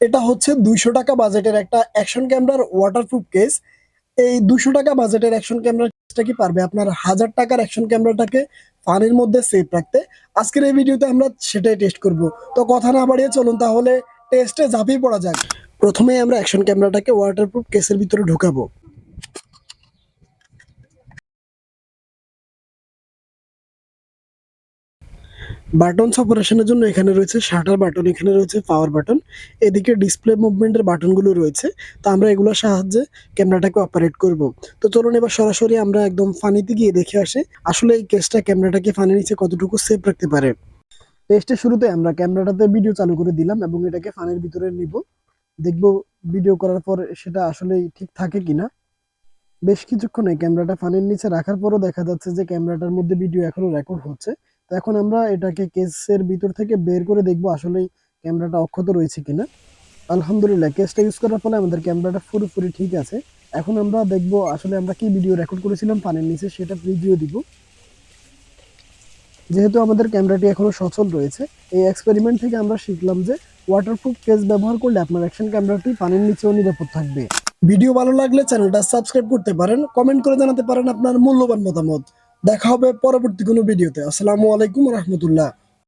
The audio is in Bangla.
এটা হচ্ছে দুইশো টাকা বাজেটের একটা অ্যাকশন ক্যামেরার ওয়াটারপ্রুফ কেস এই দুশো টাকা বাজেটের অ্যাকশন ক্যামেরা কেসটা কি পারবে? আপনার হাজার টাকার অ্যাকশন ক্যামেরাটাকে পানির মধ্যে সেফ রাখতে। আজকের এই ভিডিওতে আমরা সেটাই টেস্ট করব। তো কথা না বাড়িয়ে চলুন তাহলে টেস্টে ঝাঁপিয়ে পড়া যাক। প্রথমে আমরা অ্যাকশন ক্যামেরাটাকে ওয়াটারপ্রুফ কেসের ভিতরে ঢুকাবো। বাটন অপারেশনের জন্য এখানে রয়েছে শাটার বাটন, এখানে রয়েছে পাওয়ার বাটন। এদিকে ডিসপ্লে মুভমেন্টের বাটনগুলো রয়েছে। তো আমরা এগুলোর সাহায্যে ক্যামেরাটাকে অপারেট করব। তো চলুন এবার সরাসরি আমরা একদম ফানিতে গিয়ে দেখে আসি, আসলে এই কেসটা ক্যামেরাটাকে ফানির নিচে কতটুকু সেফ রাখতে পারে। টেস্টের শুরুতে আমরা ক্যামেরাটাতে ভিডিও চালু করে দিলাম এবং এটাকে ফানের ভিতরে নিব। দেখব ভিডিও করার পর সেটা আসলেই ঠিক থাকে কিনা। বেশ কিছুক্ষণ এই ক্যামেরাটা ফানের নিচে রাখার পরও দেখা যাচ্ছে যে ক্যামেরাটার মধ্যে ভিডিও এখনও রেকর্ড হচ্ছে। তো এখন আমরা এটাকে কেসের ভিতর থেকে বের করে দেখব আসলেই ক্যামেরাটা অক্ষত রয়েছে কিনা। আলহামদুলিল্লাহ, কেসটা ইউজ করার ফলে আমাদের ক্যামেরাটা পুরোপুরি ঠিক আছে। এখন আমরা দেখব আসলে আমরা কি ভিডিও রেকর্ড করেছিলাম পানির নিচে সেটা ভিডিও দিব। যেহেতু আমাদের ক্যামেরাটি এখনও সচল রয়েছে, এই এক্সপেরিমেন্ট থেকে আমরা শিখলাম যে ওয়াটারপ্রুফ কেস ব্যবহার করলে আপনার অ্যাকশন ক্যামেরাটি পানির নিচেও নিরাপদ থাকবে। ভিডিও ভালো লাগলে চ্যানেলটা সাবস্ক্রাইব করতে পারেন কমেন্ট করে জানাতে পারেন আপনার মূল্যবান মতামত। দেখা হবে পরবর্তী কোনো ভিডিওতে। আসসালামু আলাইকুম রহমতুল্লাহ।